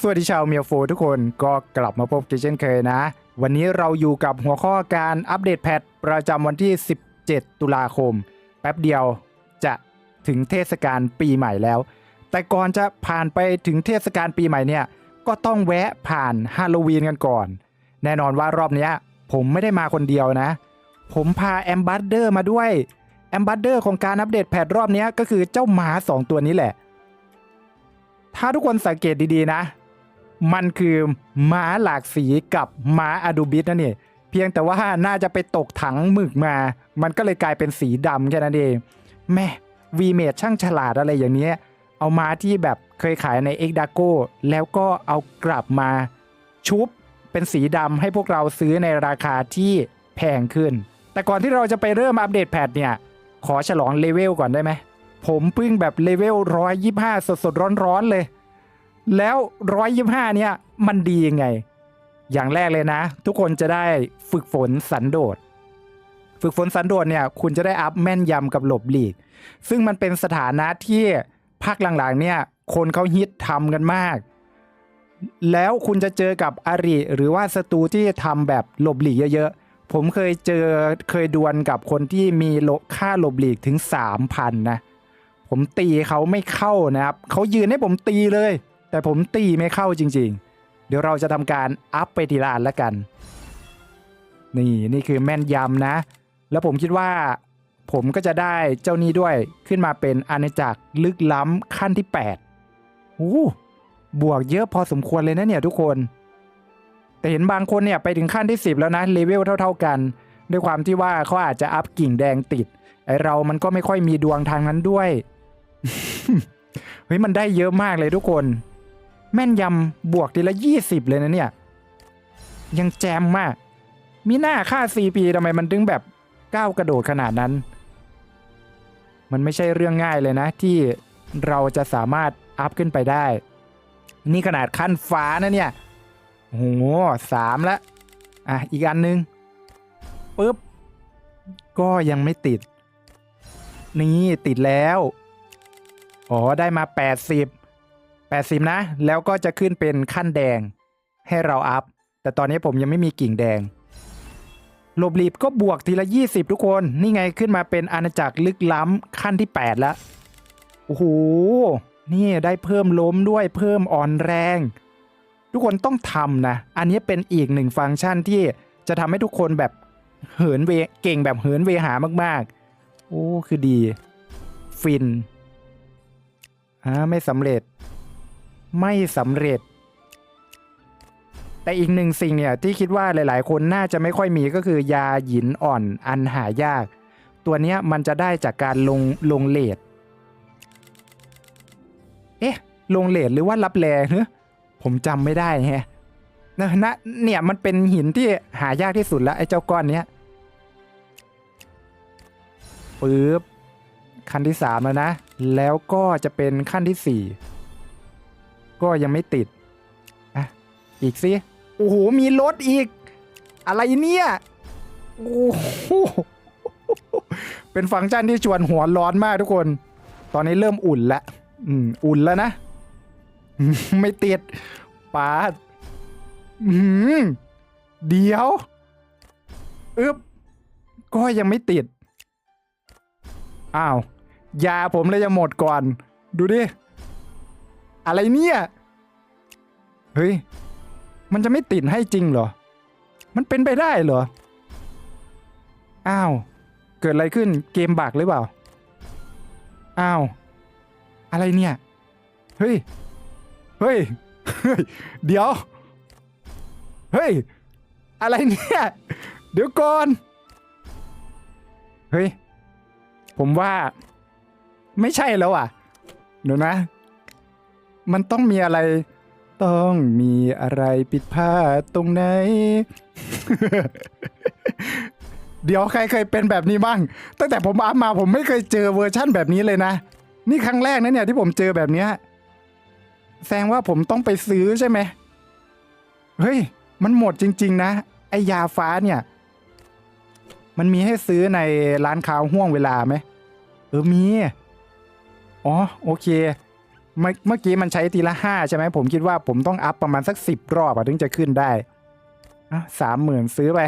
สวัสดีชาวเมียโฟทุกคนก็กลับมาพบกันเช่นเคยนะ วันนี้เราอยู่กับหัวข้อการอัปเดตแพทประจำวันที่ 17 ตุลาคม แป๊บเดียวจะถึงเทศกาลปีใหม่แล้ว แต่ก่อนจะผ่านไปถึงเทศกาลปีใหม่เนี่ย ก็ต้องแวะผ่านฮาโลวีนกันก่อน แน่นอนว่ารอบนี้ผมไม่ได้มาคนเดียวนะ ผมพาแอมบัสเดอร์มาด้วย แอมบัสเดอร์ของการอัปเดตแพทรอบนี้ก็คือเจ้าหมาสองตัวนี้แหละ ถ้าทุกคนสังเกตดีๆนะ มันคือม้าหลากสีกับม้าอะดูบิสนั่นเองเพียงแต่ว่าน่าจะไปตกถังหมึกมา มันก็เลยกลายเป็นสีดำแค่นั้นเองแม่วีเมดช่างฉลาดอะไรอย่างนี้เอาม้าที่แบบเคยขายในเอ็กดาโกแล้วก็เอากลับมาชุบเป็นสีดำให้พวกเราซื้อในราคาที่แพงขึ้น แต่ก่อนที่เราจะไปเริ่มอัปเดตแพทเนี่ย ขอฉลองเลเวลก่อนได้ไหม ผมเพิ่งแบบเลเวลร้อยยี่ห้าสดๆ ร้อนๆเลย แล้วร้อยยี่ห้าเนี่ยมันดียังไง อย่างแรกเลยนะ ทุกคนจะได้ฝึกฝนสันโดษ ฝึกฝนสันโดษเนี่ย คุณจะได้อัพแม่นยำกับหลบหลีก ซึ่งมันเป็นสถานะที่ภาคหลังๆ เนี่ย คนเขาฮิตทำกันมาก แล้วคุณจะเจอกับอาริ หรือว่าศัตรูที่ทำแบบหลบหลีกเยอะๆ ผมเคยเจอเคยดวลกับคนที่มีโลค่าหลบหลีกถึง 3,000 นะ ผมตีเขาไม่เข้านะครับ เขายืนให้ผมตีเลย แต่ผมตีไม่เข้าจริง ๆ เดี๋ยวเราจะทำการอัพไปทีละอันล้วกัน นี่นี่คือแม่นยำนะ แล้วผมคิดว่า ผมก็จะได้เจ้านี้ด้วยขึ้นมาเป็นอาณาจักรลึกล้ำขั้นที่8โอ้บวกเยอะพอสมควรเลยนะเนี่ยทุกคน แต่เห็นบางคนเนี่ยไปถึงขั้นที่ 10 แล้วนะเลเวลเท่า ๆกัน ด้วยความที่ว่าเขาอาจจะอัพกิ่งแดงติดไอเรามันก็ไม่ค่อยมีดวงทางนั้นด้วย เฮ้ยมันได้เยอะมากเลยทุกคน แม่นยำบวกทีละ 20 เลยนะเนี่ย ยังแจมมาก มีหน้าค่า CP ทำไมมันถึงแบบก้าวกระโดดขนาดนั้น มันไม่ใช่เรื่องง่ายเลยนะ ที่เราจะสามารถอัพขึ้นไปได้ นี่ขนาดขั้นฟ้านะเนี่ยโอ้โหสามแล้วอะ อีกอันหนึงปุ๊บ ก็ยังไม่ติด นี่ติดแล้ว อ๋อ ได้มา 80 80 นะ แล้วก็จะขึ้นเป็นขั้นแดงให้เราอัพ แต่ตอนนี้ผมยังไม่มีกิ่งแดงหลบหลีบก็บวกทีละ 20 ทุกคน นี่ไงขึ้นมาเป็นอาณาจักรลึกล้ำขั้นที่ 8 แล้ว โอ้โห นี่ได้เพิ่มล้มด้วยเพิ่มอ่อนแรง ทุกคนต้องทำนะ อันนี้เป็นอีกหนึ่งฟังก์ชันที่จะทำให้ทุกคนแบบเหินเวเก่งแบบเหินเวหามากๆ โอ้ คือดี ฟินอ่าไม่สำเร็จ ไม่สำเร็จ แต่อีกหนึ่งสิ่งเนี่ยที่คิดว่าหลาย ๆ คนน่าจะไม่ค่อยมีก็คือยาหยินอ่อนอันหายาก ตัวนี้มันจะได้จากการลงลงเลทเอ๊ะ ลงเลทหรือว่ารับแลเนอะผมจำไม่ได้แฮะนะนะเนี่ยมันเป็นหินที่หายากที่สุดแล้วไอ้เจ้าก้อนเนี้ยปึ๊บขั้นที่สามแล้วนะ แล้วก็จะเป็นขั้นที่สี่ ก็ยังไม่ติดอะอีกสิโอ้โหมีรถอีก อะไรเนี่ยโอ้โหเป็นฟังก์ชันที่ชวนหัวร้อนมากทุกคน ตอนนี้เริ่มอุ่นแล้วอืมอุ่นแล้วนะ ไม่ติดปาดอืมเดี๋ยวอึบก็ยังไม่ติด อ้าว ยาผมเลยจะหมดก่อน ดูดิ อะไรเนี่ย เฮ้ย มันจะไม่ติดให้จริงเหรอ มันเป็นไปได้เหรอ อ้าว เกิดอะไรขึ้นเกมบักหรือเปล่า อ้าว อะไรเนี่ย เฮ้ย เฮ้ยเฮ้ยเดี๋ยว เฮ้ย อะไรเนี่ย เดี๋ยวก่อน เฮ้ย ผมว่า ไม่ใช่แล้วอะ เดี๋ยวนะ มันต้องมีอะไร ต้องมีอะไรผิดพลาดตรงไหน เดี๋ยวใครเคยเป็นแบบนี้บ้าง ตั้งแต่ผมอัพมาผมไม่เคยเจอเวอร์ชั่นแบบนี้เลยนะ นี่ครั้งแรกนะเนี่ยที่ผมเจอแบบเนี้ยแสดงว่าผมต้องไปซื้อใช่ไหมเฮ้ย มันหมดจริง ๆ นะ ไอยาฟ้าเนี่ย มันมีให้ซื้อในร้านค้าห่วงเวลาไหมเออมี อ๋อ โอเค เมื่อเมื่อกี้มันใช้ทีละห้าใช่ไหมผมคิดว่าผมต้องอัพประมาณสักสิบรอบอะถึงจะขึ้นได้อะสามหมื่นซื้อไป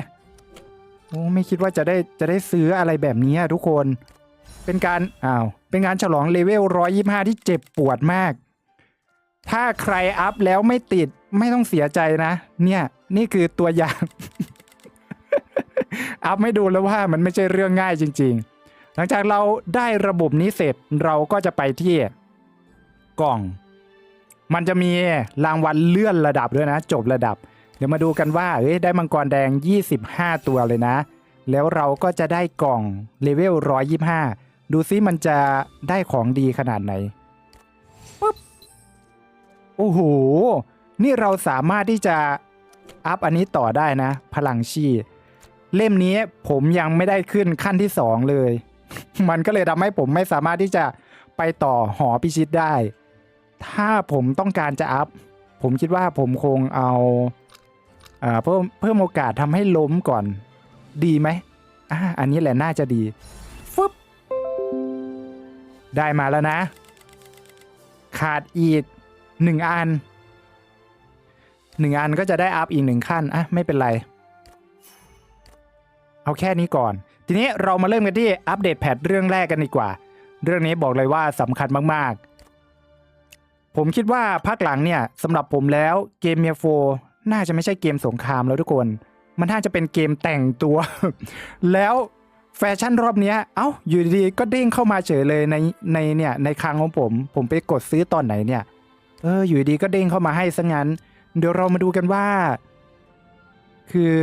โอ้ไม่คิดว่าจะได้จะได้ซื้ออะไรแบบนี้ทุกคน เป็นการอ้าวเป็นงานฉลองเลเวลร้อยยี่ห้าที่เจ็บปวดมาก ถ้าใครอัพแล้วไม่ติดไม่ต้องเสียใจนะ เนี่ยนี่คือตัวอย่าง อัพไม่ดูแล้วว่ามันไม่ใช่เรื่องง่ายจริง ๆ หลังจากเราได้ระบบนี้เสร็จเราก็จะไปที่ กล่อง มันจะมีรางวัลเลื่อนระดับด้วยนะ จบระดับ เดี๋ยวมาดูกันว่าเอ้ยได้มังกรแดง 25 ตัวเลยนะ แล้วเราก็จะได้กล่องเลเวล125 ดูซิมันจะได้ของดีขนาดไหนปุ๊บโอ้โห นี่เราสามารถที่จะอัพอันนี้ต่อได้นะ พลังชีเล่มนี้ผมยังไม่ได้ขึ้นขั้นที่สองเลย มันก็เลยทำให้ผมไม่สามารถที่จะไปต่อหอพิชิตได้ ถ้าผมต้องการจะอัพ ผมคิดว่าผมคงเอาเพิ่มเพิ่มโอกาสทำให้ล้มก่อนดีไหมอ่าอันนี้แหละน่าจะดีฟึบได้มาแล้วนะ ขาดอีกหนึ่งอันหนึ่งอันก็จะได้อัพอีกหนึ่งขั้นอะไม่เป็นไร เอาแค่นี้ก่อน ทีนี้เรามาเริ่มกันที่อัปเดตแพทเรื่องแรกกันดีกว่า เรื่องนี้บอกเลยว่าสำคัญมากๆ ผมคิดว่าภาคหลังเนี่ยสำหรับผมแล้วเกมเมียโฟน่าจะไม่ใช่เกมสงครามแล้วทุกคน มันน่าจะเป็นเกมแต่งตัว แล้วแฟชั่นรอบเนี้ยเอ้าอยู่ดีๆก็เด้งเข้ามาเฉยเลยในในเนี่ยในคังของผม ผมไปกดซื้อตอนไหนเนี่ย เอออยู่ดีก็เด้งเข้ามาให้ซะงั้น เดี๋ยวเรามาดูกันว่า คือ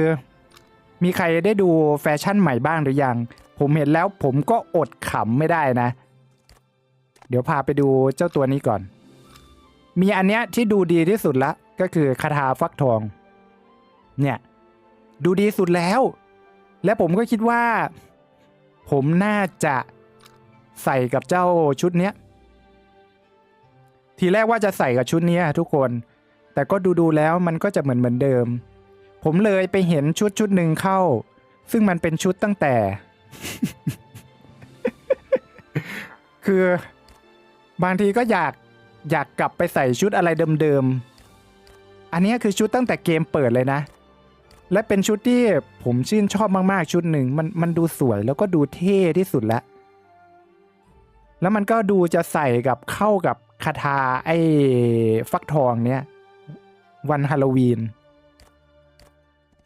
มีใครได้ดูแฟชั่นใหม่บ้างหรือยัง ผมเห็นแล้วผมก็อดขำไม่ได้นะ เดี๋ยวพาไปดูเจ้าตัวนี้ก่อน มีอันเนี้ยที่ดูดีที่สุดละ ก็คือคาถาฟักทอง เนี่ย ดูดีสุดแล้ว และผมก็คิดว่า ผมน่าจะใส่กับเจ้าชุดเนี้ย ทีแรกว่าจะใส่กับชุดนี้ทุกคน แต่ก็ดูดูแล้วมันก็จะเหมือนเหมือนเดิม ผมเลยไปเห็นชุดชุดหนึ่งเข้า ซึ่งมันเป็นชุดตั้งแต่ คือ บางทีก็อยาก อยากกลับไปใส่ชุดอะไรเดิมๆ อันนี้คือชุดตั้งแต่เกมเปิดเลยนะ และเป็นชุดที่ผมชื่นชอบมากๆ ชุดหนึ่งมันมันดูสวยแล้วก็ดูเท่ที่สุดแล้ว แล้วมันก็ดูจะใส่กับเข้ากับคาถาไอ้ฟักทองเนี้ยวันฮาโลวีน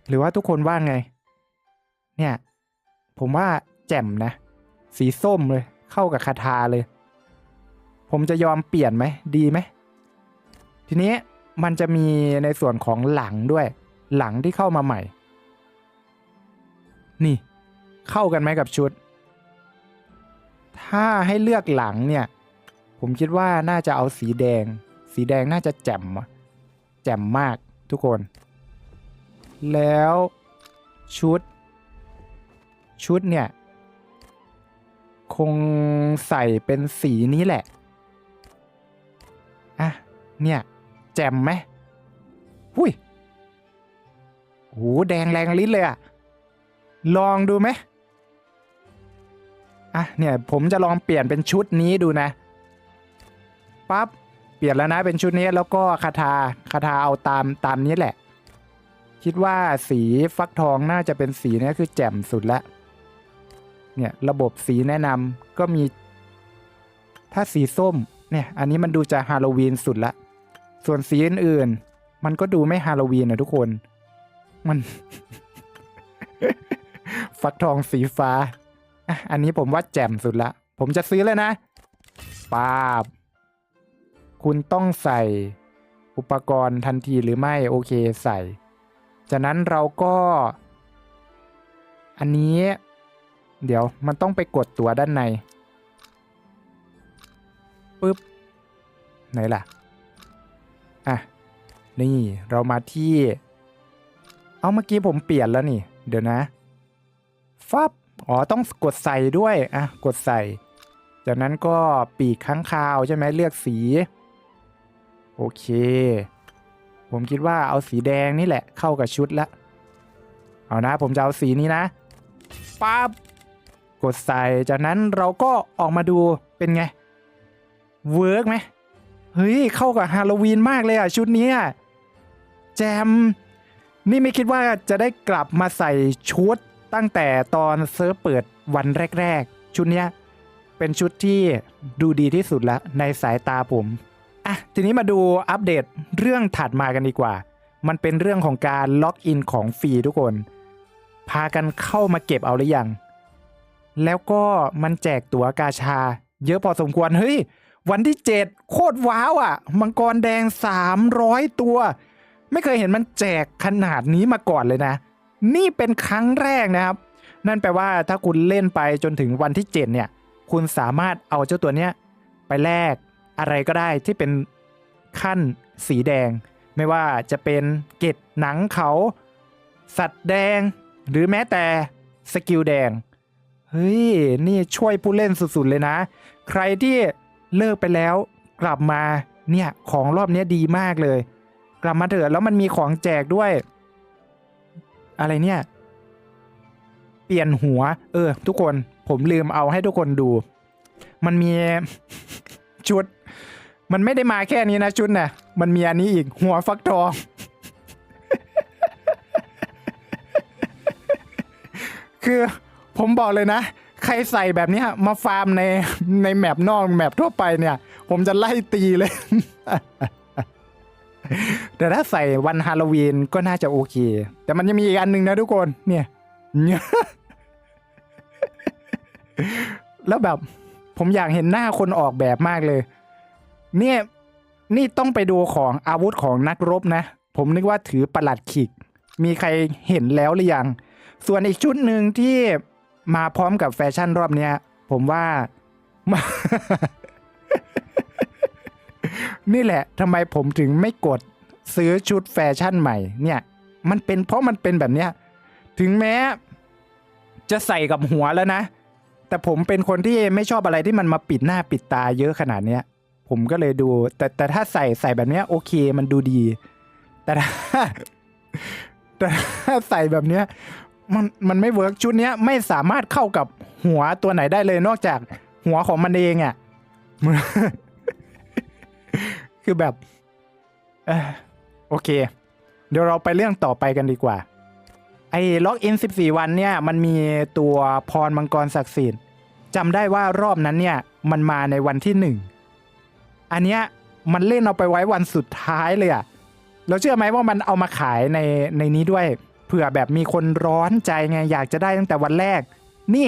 หรือว่าทุกคนว่าไง เนี่ย ผมว่าแจ่มนะ สีส้มเลย เข้ากับคาถาเลย ผมจะยอมเปลี่ยนไหมดีไหมทีนี้มันจะมีในส่วนของหลังด้วย หลังที่เข้ามาใหม่ นี่ เข้ากันไหมกับชุด ถ้าให้เลือกหลังเนี่ย ผมคิดว่าน่าจะเอาสีแดง สีแดงน่าจะแจ่มอะแจ่มมากทุกคน แล้วชุด ชุดเนี่ย คงใส่เป็นสีนี้แหละอะ เนี่ยแจ่มไหมหุ้ยโหแดงแรงลิ้นเลยอะลองดูไหมอะเนี่ยผมจะลองเปลี่ยนเป็นชุดนี้ดูนะปั๊บเปลี่ยนแล้วนะเป็นชุดนี้แล้วก็คาถาคาถาเอาตามตามนี้แหละ คิดว่าสีฟักทองน่าจะเป็นสีนี้คือแจ่มสุดละเนี่ยระบบสีแนะนำก็มี ถ้าสีส้มเนี่ยอันนี้มันดูจะฮาโลวีนสุดละ ส่วนสีอื่นๆมันก็ดูไม่ฮาโลวีนนะทุกคน มัน ฟักทองสีฟ้า อันนี้ผมว่าแจ่มสุดละ ผมจะซื้อเลยนะปาบ คุณต้องใส่อุปกรณ์ทันทีหรือไม่โอเคใส่ จากนั้นเราก็ อันนี้ เดี๋ยวมันต้องไปกดตัวด้านในปึ๊บไหนล่ะ อะ นี่เรามาที่ เอาเมื่อกี้ผมเปลี่ยนแล้วนี่ เดี๋ยวนะฟับอ๋อต้องกดใส่ด้วย อะ กดใส่ จากนั้นก็ปีกค้างคาวใช่ไหมเลือกสี โอเค ผมคิดว่าเอาสีแดงนี่แหละเข้ากับชุดละ เอานะ ผมจะเอาสีนี้นะปั๊บกดใส่ จากนั้นเราก็ออกมาดูเป็นไง เวิร์กไหม เฮ้ย เข้ากับฮาโลวีนมากเลยอะ ชุดนี้แจม นี่ไม่คิดว่าจะได้กลับมาใส่ชุดตั้งแต่ตอนเซิร์ฟเปิดวันแรก ๆ ชุดนี้เป็นชุดที่ดูดีที่สุดล้วในสายตาผม อะ ทีนี้มาดูอัปเดตเรื่องถัดมากันดีกว่า มันเป็นเรื่องของการล็อกอินของฟรีทุกคน พากันเข้ามาเก็บเอาหรือยัง แล้วก็มันแจกตั๋วกาชา เยอะพอสมควร เฮ้ย วันที่ 7 โคตรว้าวอะ มังกรแดง 300 ตัว ไม่เคยเห็นมันแจกขนาดนี้มาก่อนเลยนะ นี่เป็นครั้งแรกนะครับ นั่นแปลว่าถ้าคุณเล่นไปจนถึงวันที่ 7 เนี่ย คุณสามารถเอาเจ้าตัวเนี้ยไปแลกอะไรก็ได้ที่เป็นขั้นสีแดง ไม่ว่าจะเป็นเกล็ดหนังเขา สัตว์แดง หรือแม้แต่สกิลแดง เฮ้ย นี่ช่วยผู้เล่นสุดๆเลยนะ ใครที่ เลิกไปแล้วกลับมาเนี่ยของรอบนี้ดีมากเลย กลับมาเถอะแล้วมันมีของแจกด้วย อะไรเนี่ย เปลี่ยนหัว เออ ทุกคนผมลืมเอาให้ทุกคนดู มันมีชุด มันไม่ได้มาแค่นี้นะชุดนะ่ะมันมีอันนี้อีกหัวฟักทอง คือผมบอกเลยนะ ใครใส่แบบนี้มาฟาร์มในในแมปนอกแมปทั่วไปเนี่ย ผมจะไล่ตีเลย แต่ถ้าใส่วันฮาโลวีนก็น่าจะโอเค แต่มันยังมีอีกอันหนึ่งนะทุกคนเนี่ยเนี่ย แล้วแบบ ผมอยากเห็นหน้าคนออกแบบมากเลย เนี่ย นี่ต้องไปดูของอาวุธของนักรบนะ ผมนึกว่าถือประหลัดขิก มีใครเห็นแล้วหรือยัง ส่วนอีกชุดหนึ่งที่ มาพร้อมกับแฟชั่นรอบเนี้ย ผมว่า นี่แหละทำไมผมถึงไม่กดซื้อชุดแฟชั่นใหม่ เนี่ย มันเป็นเพราะมันเป็นแบบเนี้ย ถึงแม้ จะใส่กับหัวแล้วนะ แต่ผมเป็นคนที่ไม่ชอบอะไรที่มันมาปิดหน้าปิดตาเยอะขนาดเนี้ย ผมก็เลยดู แต่แต่ถ้าใส่ใส่แบบเนี้ย โอเค มันดูดี แต่ถ้าแต่ถ้าใส่แบบเนี้ย มันมันไม่เวิร์กชุดเนี้ยไม่สามารถเข้ากับหัวตัวไหนได้เลยนอกจากหัวของมันเองอะ่ะคือแบบเออโอเค เดี๋ยวเราไปเรื่องต่อไปกันดีกว่า ไอ้ล็อกอิน 14 วันเนี่ย มันมีตัวพรมังกรศักดิ์สิทธิ์จำได้ว่ารอบนั้นเนี่ย มันมาในวันที่หนึ่งอันเนี้ยมันเล่นเอาไปไว้วันสุดท้ายเลยอะเราเชื่อไหมว่ามันเอามาขายในในนี้ด้วย เผื่อแบบมีคนร้อนใจไงอยากจะได้ตั้งแต่วันแรก นี่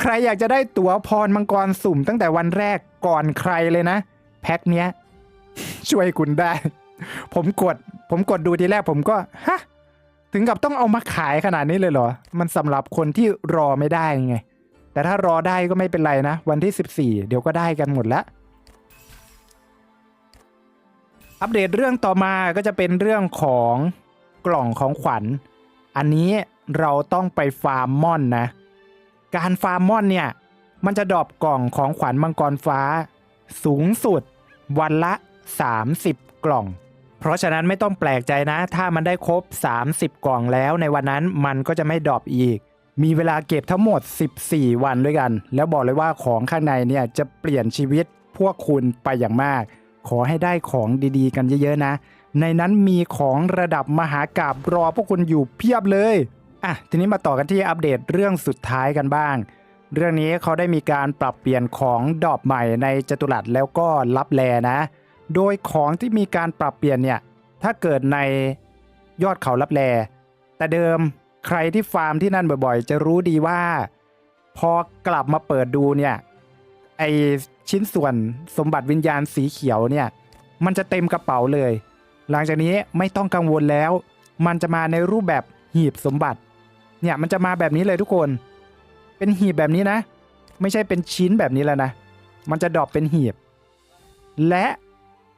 ใครอยากจะได้ตั๋วพรมังกรสุ่มตั้งแต่วันแรกก่อนใครเลยนะ แพ็คเนี้ย ช่วยคุณได้ ผมกด ผมกดดูทีแรกผมก็ฮะถึงกับต้องเอามาขายขนาดนี้เลยเหรอ มันสำหรับคนที่รอไม่ได้ไง แต่ถ้ารอได้ก็ไม่เป็นไรนะ วันที่ 14 เดี๋ยวก็ได้กันหมดแล้ว อัปเดตเรื่องต่อมาก็จะเป็นเรื่องของกล่องของขวัญ อันนี้เราต้องไปฟาร์มมอนนะ การฟาร์มมอนเนี่ย มันจะดรอปกล่องของขวัญมังกรฟ้า สูงสุดวันละ 30 กล่อง เพราะฉะนั้นไม่ต้องแปลกใจนะ ถ้ามันได้ครบ 30 กล่องแล้วในวันนั้นมันก็จะไม่ดรอปอีก มีเวลาเก็บทั้งหมด 14 วันด้วยกัน แล้วบอกเลยว่าของข้างในเนี่ยจะเปลี่ยนชีวิตพวกคุณไปอย่างมาก ขอให้ได้ของดีๆ กันเยอะๆนะ ในนั้นมีของระดับมหากราบรอพวกคุณอยู่เพียบเลย อะ ทีนี้มาต่อกันที่อัปเดตเรื่องสุดท้ายกันบ้าง เรื่องนี้เขาได้มีการปรับเปลี่ยนของดอกใหม่ในจตุรัสแล้วก็ลับแลนะ โดยของที่มีการปรับเปลี่ยนเนี่ย ถ้าเกิดในยอดเขาลับแล แต่เดิมใครที่ฟาร์มที่นั่นบ่อยๆ จะรู้ดีว่า พอกลับมาเปิดดูเนี่ย ไอชิ้นส่วนสมบัติวิญญาณสีเขียวเนี่ย มันจะเต็มกระเป๋าเลย หลังจากนี้ไม่ต้องกังวลแล้ว มันจะมาในรูปแบบหีบสมบัติ เนี่ยมันจะมาแบบนี้เลยทุกคน เป็นหีบแบบนี้นะ ไม่ใช่เป็นชิ้นแบบนี้แล้วนะ มันจะดรอปเป็นหีบ และ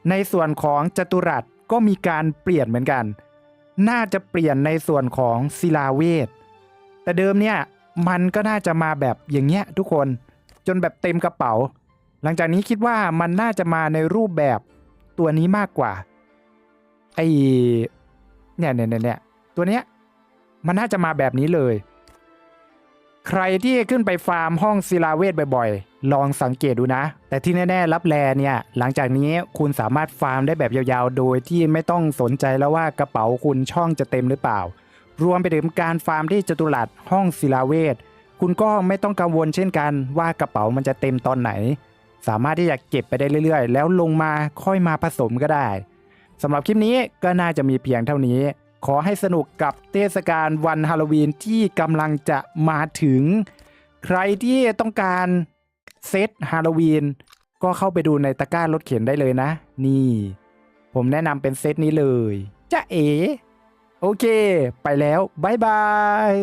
ในส่วนของจตุรัสก็มีการเปลี่ยนเหมือนกัน น่าจะเปลี่ยนในส่วนของศิลาเวท แต่เดิมเนี่ยมันก็น่าจะมาแบบอย่างเงี้ยทุกคน จนแบบเต็มกระเป๋า หลังจากนี้คิดว่ามันน่าจะมาในรูปแบบตัวนี้มากกว่า ไอเนี่ยเนี่ยเนี่ยเนี่ยตัวเนี้ยมันน่าจะมาแบบนี้เลย ใครที่ขึ้นไปฟาร์มห้องศิลาเวทบ่อยๆ ลองสังเกตดูนะ แต่ที่แน่ๆรับแลเนี่ย หลังจากนี้คุณสามารถฟาร์มได้แบบยาวๆ โดยที่ไม่ต้องสนใจแล้วว่ากระเป๋าคุณช่องจะเต็มหรือเปล่า รวมไปถึงการฟาร์มที่จตุรัสห้องศิลาเวทคุณก็ไม่ต้องกังวลเช่นกันว่ากระเป๋ามันจะเต็มตอนไหน สามารถที่จะเก็บไปได้เรื่อยๆ แล้วลงมาค่อยมาผสมก็ได้ สำหรับคลิปนี้ก็น่าจะมีเพียงเท่านี้ ขอให้สนุกกับเทศกาลวันฮาโลวีนที่กำลังจะมาถึง ใครที่ต้องการเซตฮาโลวีนก็เข้าไปดูในตะกร้ารถเข็นได้เลยนะ นี่ ผมแนะนำเป็นเซตนี้เลยจ้าเอ๋โอเค ไปแล้ว บ๊ายบาย